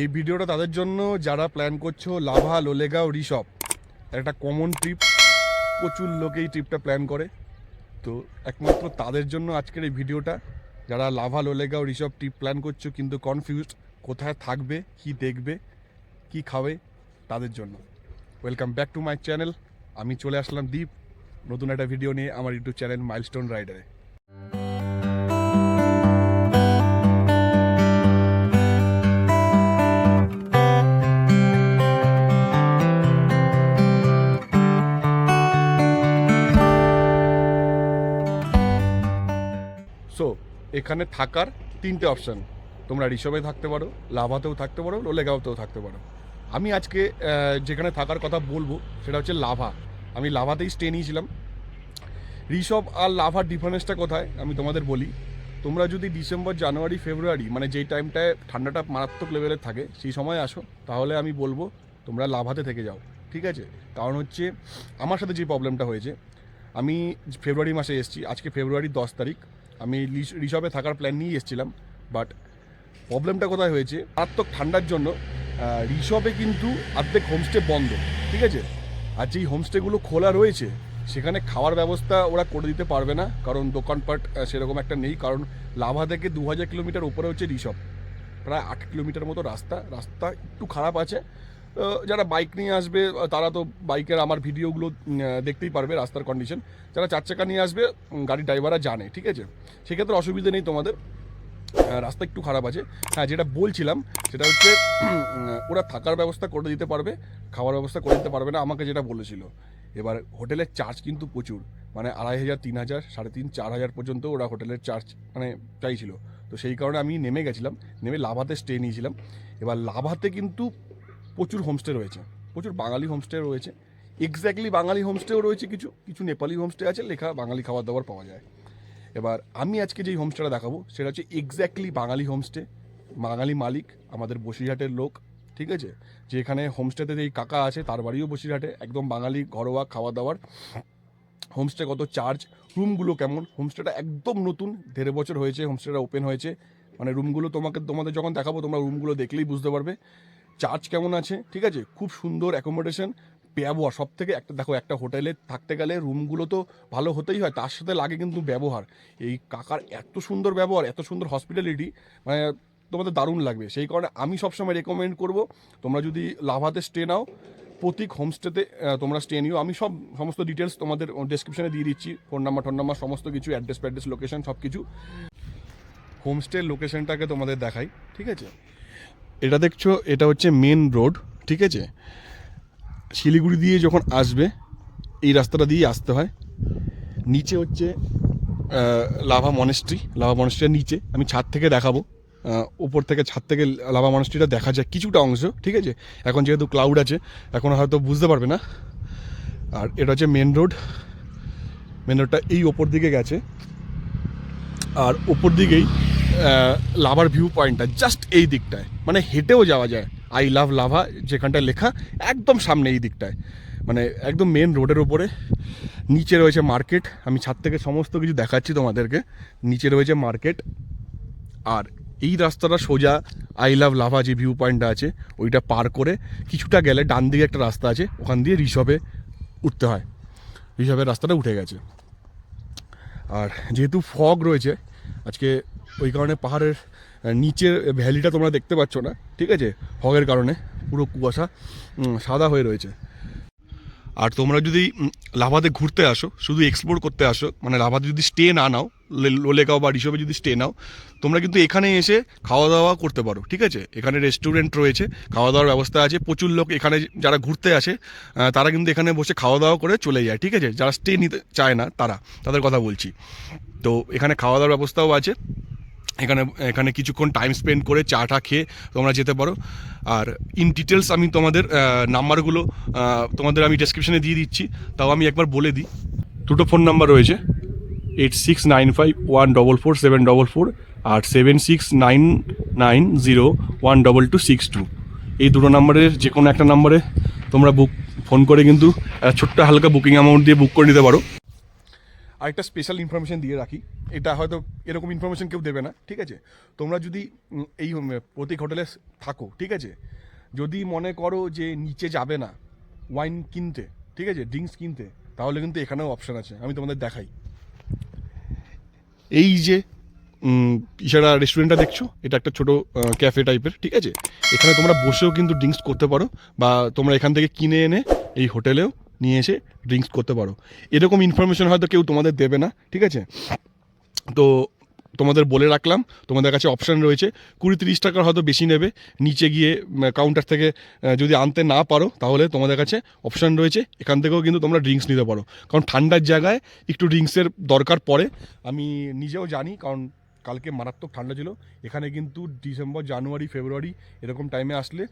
এই ভিডিওটা তাদের জন্য, যারা প্ল্যান করছ, লাভা লোলেগাঁও রিসব একটা কমন ট্রিপ প্রচুর লোক এই ট্রিপটা প্ল্যান করে। তো একমাত্র তাদের জন্য আজকের এই ভিডিওটা। যারা লাভা লোলেগাঁও রিসব ট্রিপ প্ল্যান করছ, কিন্তু কনফিউজড কোথায় থাকবে, কি দেখবে, কি খাবে, তাদের জন্য। Welcome back to my channel আমি চলে আসলাম দীপ। নতুন একটা ভিডিও নিয়ে আমার ইউটিউব চ্যানেল মাইলস্টোন রাইডারে এখানে থাকার তিনটে অপশান তোমরা ঋষভে থাকতে পারো, লাভাতেও থাকতে পারো, লোলেগাঁওতেও থাকতে পারো। আমি আজকে যেখানে থাকার কথা বলব, সেটা হচ্ছে লাভা। আমি লাভাতেই স্টে নিয়েছিলাম। ঋষভ আর লাভার ডিফারেন্সটা কোথায়, আমি তোমাদের বলি। তোমরা যদি ডিসেম্বর, জানুয়ারি, ফেব্রুয়ারি মানে যেই টাইমটায় ঠান্ডাটা মারাত্মক লেভেলের থাকে, সেই সময় আসো। তাহলে আমি বলব, তোমরা লাভাতে থেকে যাও, ঠিক আছে? কারণ হচ্ছে, আমার সাথে যে প্রবলেমটা হয়েছে, আমি ফেব্রুয়ারি মাসে এসেছি, আজকে ফেব্রুয়ারি দশ তারিখ। আমি রিস- ঋষভে থাকার প্ল্যান নিয়ে এসেছিলাম বাট প্রবলেমটা কোথায় হয়েছে? মারাত্মক ঠান্ডার জন্য ঋষভে কিন্তু অর্ধেক হোমস্টে বন্ধ, ঠিক আছে? আর যেই হোমস্টেগুলো খোলা রয়েছে, সেখানে খাওয়ার ব্যবস্থা ওরা করে দিতে পারবে না, কারণ দোকানপাট সেরকম একটা নেই, কারণ লাভা থেকে দু হাজার কিলোমিটার উপরে হচ্ছে ঋষভ প্রায় আট কিলোমিটার মতো রাস্তা রাস্তা একটু খারাপ আছে যারা বাইক নিয়ে আসবে তারা তো বাইকের আমার ভিডিওগুলো দেখতেই পারবে রাস্তার কন্ডিশন যারা চার চাকা নিয়ে আসবে গাড়ির ড্রাইভাররা জানে, ঠিক আছে? সেক্ষেত্রে অসুবিধা নেই তোমাদের। রাস্তা একটু খারাপ আছে। হ্যাঁ যেটা বলছিলাম, সেটা হচ্ছে ওরা থাকার ব্যবস্থা করে দিতে পারবে, খাওয়ার ব্যবস্থা করে দিতে পারবে না, আমাকে যেটা বলেছিল। এবার হোটেলের চার্জ কিন্তু প্রচুর। মানে আড়াই হাজার, তিন হাজার, সাড়ে তিন, চার হাজার পর্যন্ত ওরা হোটেলের চার্জ মানে চাইছিল। তো সেই কারণে আমি নেমে গেছিলাম, নেমে লাভাতে স্টে নিয়েছিলাম। এবার লাভাতে কিন্তু প্রচুর হোমস্টে রয়েছে। প্রচুর বাঙালি হোমস্টে রয়েছে। এক্স্যাক্টলি বাঙালি হোমস্টেও রয়েছে কিছু কিছু নেপালি হোমস্টে আছে, লেখা বাঙালি খাবার দাবার পাওয়া যায়। এবার আমি আজকে যেই হোমস্টেটা দেখাবো, সেটা হচ্ছে এক্স্যাক্টলি বাঙালি হোমস্টে বাঙালি মালিক, আমাদের বসিরহাটের লোক, ঠিক আছে? যে এখানে হোমস্টেতে যেই কাকা আছে, তার বাড়িও বসিরহাটে, একদম বাঙালি ঘরোয়া খাওয়া দাওয়ার হোমস্টে কত চার্জ রুমগুলো কেমন? হোমস্টেটা একদম নতুন, দেড় বছর হয়েছে হোমস্টেটা ওপেন হয়েছে। মানে রুমগুলো তোমাকে, তোমাদের যখন দেখাবো, তোমরা রুমগুলো দেখলেই বুঝতে পারবে। চার্জ কেমন আছে? ঠিক আছে? খুব সুন্দর অ্যাকোমোডেশন ব্যবহার। সব থেকে একটা, দেখো, একটা হোটেলে থাকতে গেলে রুমগুলো তো ভালো হতেই হয়, তার সাথে লাগে কিন্তু ব্যবহার। এই কাকার এত সুন্দর ব্যবহার, এত সুন্দর হসপিটালিটি মানে তোমাদের দারুণ লাগবে। সেই কারণে আমি সবসময় রেকমেন্ড করব, তোমরা যদি লাভাতে স্টে নাও, প্রতীক হোমস্টেতে তোমরা স্টে নিও। আমি সব সমস্ত ডিটেলস তোমাদের ডেসক্রিপশনে দিয়ে দিচ্ছি ফোন নাম্বার টোন নাম্বার সমস্ত কিছু অ্যাড্রেস ফ্যাড্রেস লোকেশন সব কিছু হোমস্টের লোকেশনটাকে তোমাদের দেখাই, ঠিক আছে? এটা দেখছ, এটা হচ্ছে মেন রোড ঠিক আছে? শিলিগুড়ি দিয়ে যখন আসবে, এই রাস্তাটা দিয়ে আসতে হয়। নিচে হচ্ছে লাভা মনেস্ট্রি লাভা মনেস্ট্রির নিচে। আমি ছাদ থেকে দেখাবো। উপর থেকে, ছাদ থেকে লাভা মনেস্ট্রিটা দেখা যায় কিছুটা অংশ, ঠিক আছে? এখন যেহেতু ক্লাউড আছে, এখন হয়তো বুঝতে পারবে না। আর এটা হচ্ছে মেন রোড মেন রোডটা এই ওপর দিকে গেছে। আর ওপর দিকেই লাভার ভিউ পয়েন্টটা জাস্ট এই দিকটায়। মানে হেঁটেও যাওয়া যায়। আই লাভ লাভা যেখানটায় লেখা একদম সামনে এই দিকটায়। মানে একদম মেন রোডের ওপরে নিচে রয়েছে মার্কেট আমি ছাদ থেকে সমস্ত কিছু দেখাচ্ছি তোমাদেরকে। নিচে রয়েছে মার্কেট আর এই রাস্তাটা সোজা আই লাভ লাভা যে ভিউ পয়েন্টটা আছে, ওইটা পার করে কিছুটা গেলে ডান দিকে একটা রাস্তা আছে, ওখান দিয়ে ঋষভে উঠতে হয়। ঋষভের রাস্তাটা উঠে গেছে। আর যেহেতু ফগ রয়েছে আজকে ওই কারণে পাহাড়ের নিচের ভ্যালিটা তোমরা দেখতে পাচ্ছ না, ঠিক আছে? হগের কারণে পুরো কুয়াশা সাদা হয়ে রয়েছে। আর তোমরা যদি লাভাতে ঘুরতে আসো, শুধু এক্সপ্লোর করতে আসো মানে লাভাতে যদি স্টে না নাও লোলেগাঁও বা ঋষভে যদি স্টে নাও, তোমরা কিন্তু এখানে এসে খাওয়া দাওয়া করতে পারো, ঠিক আছে? এখানে রেস্টুরেন্ট রয়েছে খাওয়া দাওয়ার ব্যবস্থা আছে, প্রচুর লোক এখানে যারা ঘুরতে আসে তারা কিন্তু এখানে বসে খাওয়া দাওয়া করে চলে যায়, ঠিক আছে? যারা স্টে নিতে চায় না, তারা, তাদের কথা বলছি। তো এখানে খাওয়া দাওয়ার ব্যবস্থাও আছে। এখানে এখানে কিছুক্ষণ টাইম স্পেন্ড করে চা টা খেয়ে তোমরা যেতে পারো। আর ইন ডিটেলস আমি তোমাদের নাম্বারগুলো তোমাদের আমি ডেসক্রিপশনে দিয়ে দিচ্ছি। তাও আমি একবার বলে দিই। দুটো ফোন নাম্বার রয়েছে। Eight six nine five one double four seven double four আর seven six nine nine zero one double two six two এই দুটো নাম্বারের যে কোনো একটা নাম্বারে তোমরা বুক ফোন করে কিন্তু ছোট্ট হালকা বুকিং অ্যামাউন্ট দিয়ে বুক করে নিতে পারো। আরেকটা স্পেশাল ইনফরমেশন দিয়ে রাখি। এটা হয়তো এরকম ইনফরমেশন কেউ দেবে না, ঠিক আছে? তোমরা যদি এই প্রতীক হোটেলে থাকো, ঠিক আছে? যদি মনে করো যে নিচে যাবে না ওয়াইন কিনতে, ঠিক আছে? ড্রিঙ্কস কিনতে, তাহলে কিন্তু এখানেও অপশান আছে, আমি তোমাদের দেখাই। এই যে ইশারা রেস্টুরেন্টটা দেখছ? এটা একটা ছোট ক্যাফে টাইপের ঠিক আছে? এখানে তোমরা বসেও কিন্তু ড্রিঙ্কস করতে পারো, বা তোমরা এখান থেকে কিনে এনে এই হোটেলেও নিয়ে এসে ড্রিঙ্কস করতে পারো। এরকম ইনফরমেশন হয়তো কেউ তোমাদের দেবে না, ঠিক আছে? তো তোমাদের বলে রাখলাম, তোমাদের কাছে অপশান রয়েছে। কুড়ি তিরিশ টাকার হয়তো বেশি নেবে। নিচে গিয়ে কাউন্টার থেকে যদি আনতে না পারো, তাহলে তোমাদের কাছে অপশান রয়েছে। এখান থেকেও কিন্তু তোমরা ড্রিঙ্কস নিতে পারো। কারণ ঠান্ডার জায়গায় একটু ড্রিঙ্কসের দরকার পড়ে। আমি নিজেও জানি, কারণ কালকে মারাত্মক ঠান্ডা ছিল। এখানে কিন্তু ডিসেম্বর, জানুয়ারি, ফেব্রুয়ারি এরকম টাইমে আসলে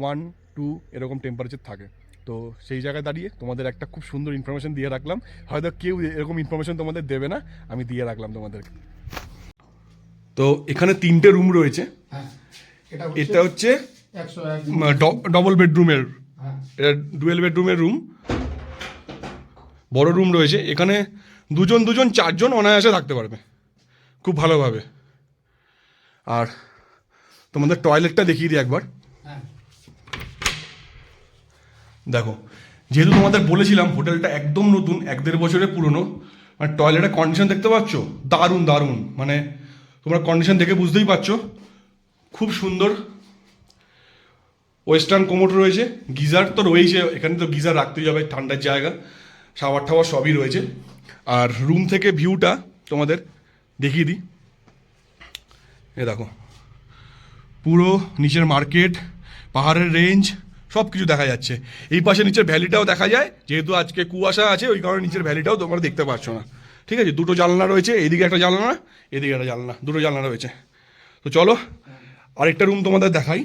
ওয়ান টু এরকম টেম্পারেচার থাকে। তো সেই জায়গায় দাঁড়িয়ে তোমাদের একটা খুব সুন্দর ইনফরমেশন দিয়ে রাখলাম। হয়তো কেউ এরকম ইনফরমেশন তোমাদের দেবে না আমি দিয়ে রাখলাম তোমাদেরকে। তো এখানে তিনটে রুম রয়েছে। হ্যাঁ এটা হচ্ছে ডবল বেডরুমের এটা ডুয়েল বেডরুমের রুম বড় রুম রয়েছে। এখানে দুজন দুজন চারজন অনায়াসে থাকতে পারবে। খুব ভালোভাবে। আর তোমাদের টয়লেটটা দেখিয়ে দিই একবার হ্যাঁ দেখো, যেহেতু তোমাদের বলেছিলাম হোটেলটা একদম নতুন, এক দেড় বছরের পুরনো মানে টয়লেটের কন্ডিশন দেখতে পাচ্ছ? দারুণ দারুণ। মানে তোমরা কন্ডিশন দেখে বুঝতেই পারছ। খুব সুন্দর ওয়েস্টার্ন কোমোট রয়েছে। গিজার তো রয়েছে, এখানে তো গিজার রাখতেই হবে, ঠান্ডার জায়গা। শাওয়ার টাওয়ার সবই রয়েছে। আর রুম থেকে ভিউটা তোমাদের দেখিয়ে দিই। এ দেখো, পুরো নিচের মার্কেট পাহাড়ের রেঞ্জ সব কিছু দেখা যাচ্ছে। এই পাশে নিচের ভ্যালিটাও দেখা যায়। যেহেতু আজকে কুয়াশা আছে ওই কারণে নিচের ভ্যালিটাও তোমরা দেখতে পাচ্ছ না। ঠিক আছে? দুটো জানলা রয়েছে এদিকে একটা জানলা এদিকে একটা জানলা দুটো জানলা রয়েছে। তো চলো আরেকটা রুম তোমাদের দেখাই।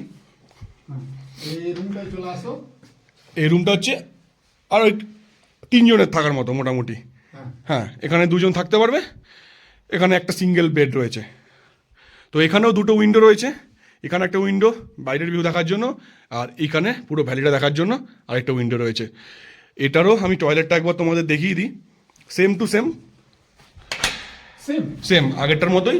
এই রুমটা হচ্ছে আর ওই তিনজনের থাকার মতো মোটামুটি। হ্যাঁ। হ্যাঁ এখানে দুজন থাকতে পারবে। এখানে একটা সিঙ্গেল বেড রয়েছে। তো এখানেও দুটো উইন্ডো রয়েছে। এখানে একটা উইন্ডো বাইরের ভিউ দেখার জন্য আর এখানে পুরো ভ্যালিটা দেখার জন্য আরেকটা উইন্ডো রয়েছে। এটারও আমি টয়লেটটা একবার তোমাদের দেখিয়ে দিই। Same to same same same আগেরটার মতোই।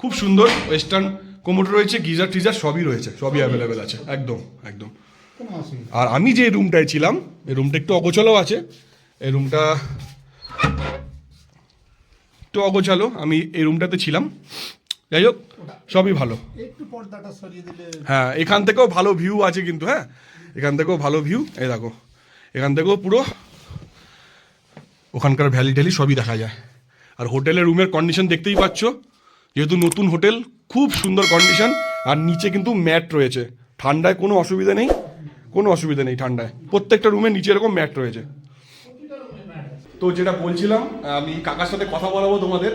খুব সুন্দর ওয়েস্টার্ন কোমোটো রয়েছে গিজার টিজার সবই রয়েছে সবই অ্যাভেলেবেল আছে একদম একদম। আর আমি যে রুমটায় ছিলাম এই রুমটা একটু অগোছালো আছে। এই রুমটা একটু অগোছালো আমি এই রুমটাতে ছিলাম। যাই হোক সবই ভালো। হ্যাঁ এখান থেকেও ভালো ভিউ আছে কিন্তু হ্যাঁ? এখান থেকেও ভালো ভিউ এই দেখো এখান থেকেও পুরো ওখানকার ভ্যালি ট্যালি সবই দেখা যায়। আর হোটেলের রুমের কন্ডিশন দেখতেই পাচ্ছ যেহেতু নতুন হোটেল খুব সুন্দর কন্ডিশন আর নিচে কিন্তু ম্যাট রয়েছে। ঠান্ডায় কোনো অসুবিধা নেই কোনো অসুবিধা নেই ঠান্ডায়। প্রত্যেকটা রুমের নিচে এরকম ম্যাট রয়েছে। তো যেটা বলছিলাম আমি কাকার সাথে কথা বলাবো তোমাদের।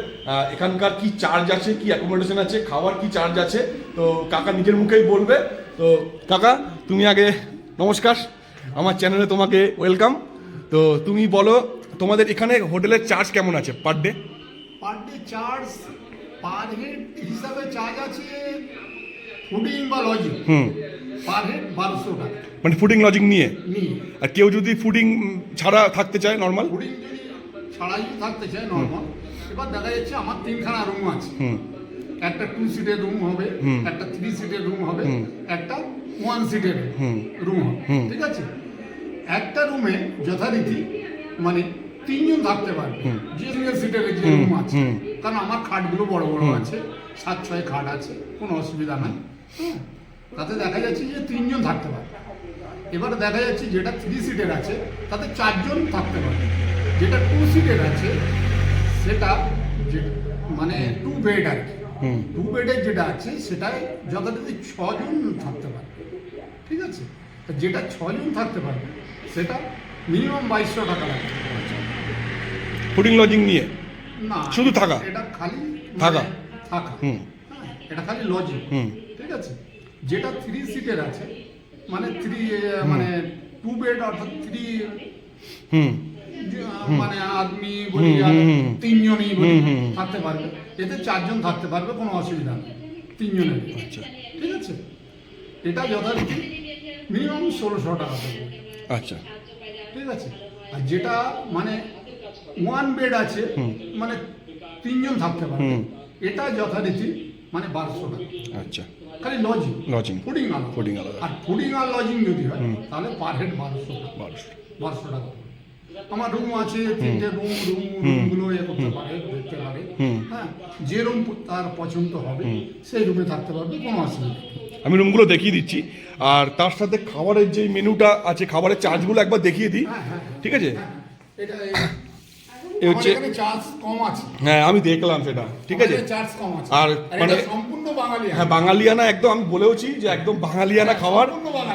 এখানকার কি চার্জ আছে কি অ্যাকোমোডেশন আছে খাওয়ার কি চার্জ আছে তো কাকা নিজের মুখেই বলবে। তো কাকা তুমি আগে নমস্কার। আমার চ্যানেলে তোমাকে ওয়েলকাম তো তুমি বলো তোমাদের এখানে হোটেলের চার্জ কেমন আছে per day per day charge per head হিসাবে চার্জ আছে ফুডিং বা লজিং হুম। পার হেড বারোশো টাকা। মানে ফুডিং লজিং নিয়ে? নিয়ে। আর কেউ যদি ফুডিং ছাড়া থাকতে চায় নর্মাল ফুডিং যদি ছাড়াই থাকতে চায় নর্মাল এবার দেখা যাচ্ছে আমার তিনখানা রুম আছে। একটা টু সিটের রুম হবে একটা থ্রি সিটের রুম হবে একটা ওয়ান সিটের রুম হবে। ঠিক আছে? একটা রুমে যথারীতি মানে তিনজন থাকতে পারবে যে সিঙ্গেল সিটের যে রুম আছে। কারণ আমার খাটগুলো বড় বড় আছে সাত ছয় খাট আছে কোনো অসুবিধা নাই। তাতে দেখা যাচ্ছে যে তিনজন থাকতে পারবে। এবারে দেখা যাচ্ছে যেটা থ্রি সিটের আছে তাতে চারজন থাকতে পারবে। যেটা টু সিটের আছে সেটা মানে টু বেড আর কি। টু বেডের যেটা আছে সেটাই যথারীতি ছজন থাকতে পারবে। ঠিক আছে? যেটা ছজন থাকতে পারবে সেটা মিনিমাম বাইশশো টাকা লাগবে। ফুডিং লজিং নিয়ে? না শুধু থাকা? এটা খালি মানে থাকা? থাকা হুম। হ্যাঁ, এটা খালি লজিং হুম। ঠিক আছে? যেটা থ্রি সিটের আছে মানে থ্রি মানে টু বেড অর্থাৎ থ্রি হুম। মানে আদমি বলি আর। তিনজনই বলি। থাকতে পারবে। এতে চারজন থাকতে পারবে কোনো অসুবিধা নেই। তিনজনের আচ্ছা। ঠিক আছে? এটা যথারীতি মিনিমাম ষোলোশো টাকা আচ্ছা। ঠিক আছে? আর যেটা মানে ওয়ান বেড আছে মানে তিনজন থাকতে পারে এটা যথারীতি মানে বারোশো টাকা। আচ্ছা। খালি লজিং লজিং ফুডিং আলাদা। ফুডিং আলাদা। আর ফুডিং আর লজিং যদি হয় তাহলে পার হেড বারোশো টাকা। বারোশো বারোশো টাকা। আমার রুম আছে তিনটে রুম রুম রুমগুলো করতে পারে দেখতে পারে। হ্যাঁ যে রুম তার পছন্দ হবে সেই রুমে থাকতে পারবে কোনো অসুবিধা আমি রুমগুলো দেখিয়ে দিচ্ছি। আর তার সাথে খাবারের যে মেনুটা আছে খাবারের চার্জগুলো একবার দেখিয়ে দিই। হ্যাঁ, হ্যাঁ, ঠিক আছে? এটা এ হচ্ছে চার্জ কম আছে। হ্যাঁ আমি দেখলাম সেটা। ঠিক আছে? চার্জ কম আছে। আর মানে- সম্পূর্ণ বাঙালি হ্যাঁ বাঙালিয়ানা একদম আমি বলেওছি যে একদম বাঙালিয়ানা খাবার।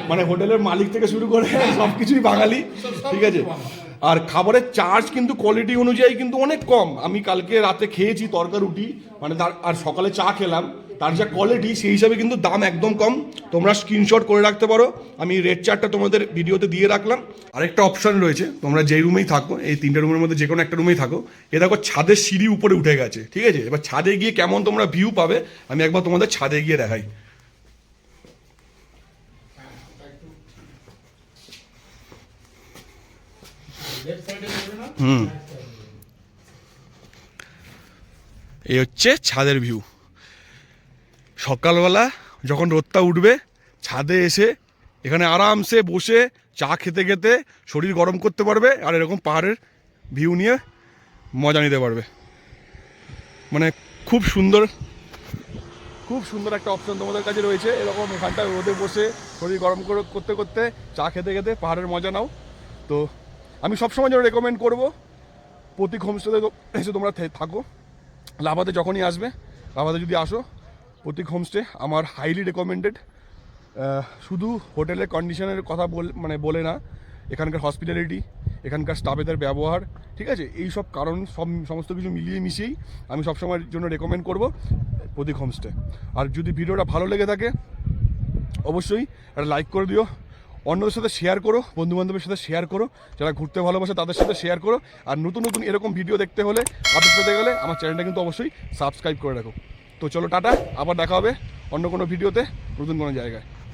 মানে হোটেলের মালিক থেকে শুরু করে সব কিছুই বাঙালি। ঠিক আছে। আর খাবারের চার্জ কিন্তু কোয়ালিটি অনুযায়ী কিন্তু অনেক কম। আমি কালকে রাতে খেয়েছি তরকা রুটি মানে তার, আর সকালে চা খেলাম, তার যা কোয়ালিটি সেই হিসাবে কিন্তু দাম একদম কম। তোমরা স্ক্রিনশট করে রাখতে পারো। আমি রেড চার্টটা তোমাদের ভিডিওতে দিয়ে রাখলাম। আরেকটা অপশন রয়েছে, তোমরা যেই রুমেই থাকো, এই তিনটে রুমের মধ্যে যে কোনো একটা রুমেই থাকো, এ দেখো ছাদের সিঁড়ি উপরে উঠে গেছে, ঠিক আছে? এবার ছাদে গিয়ে কেমন তোমরা ভিউ পাবে, আমি একবার তোমাদের ছাদে গিয়ে দেখাই। হুম। এই হচ্ছে ছাদের ভিউ। সকালবেলা যখন রোদটা উঠবে, ছাদে এসে এখানে আরামসে বসে চা খেতে খেতে শরীর গরম করতে পারবে আর এরকম পাহাড়ের ভিউ নিয়ে মজা নিতে পারবে। মানে খুব সুন্দর খুব সুন্দর একটা অপশন তোমাদের কাছে রয়েছে। এরকম এখানটায় রোদে বসে শরীর গরম করে- করতে করতে চা খেতে খেতে পাহাড়ের মজা নাও। তো আমি সবসময় যেন রেকমেন্ড করব, প্রতীক হোমস্টেতে এসে তোমরা থাকো। লাভাতে যখনই আসবে, লাভাতে যদি আসো, প্রতীক হোমস্টে আমার হাইলি রেকমেন্ডেড শুধু হোটেলের কন্ডিশনের কথা বল মানে বলে না, এখানকার হসপিটালিটি এখানকার স্টাফেদের ব্যবহার, ঠিক আছে? এই সব কারণ, সব সমস্ত কিছু মিলিয়ে মিশিয়েই আমি সবসময়ের জন্য রেকমেন্ড করব প্রতীক হোমস্টে। আর যদি ভিডিওটা ভালো লেগে থাকে, অবশ্যই একটা লাইক করে দিও। অন্যদের সাথে শেয়ার করো বন্ধু বান্ধবের সাথে শেয়ার করো, যারা ঘুরতে ভালোবাসে তাদের সাথে শেয়ার করো, আর নতুন নতুন এরকম ভিডিও দেখতে হলে আপডেট পেতে গেলে আমার চ্যানেলটা কিন্তু অবশ্যই সাবস্ক্রাইব করে রাখো। তো চলো টাটা, আবার দেখা হবে অন্য কোনো ভিডিওতে নতুন কোনো জায়গায়।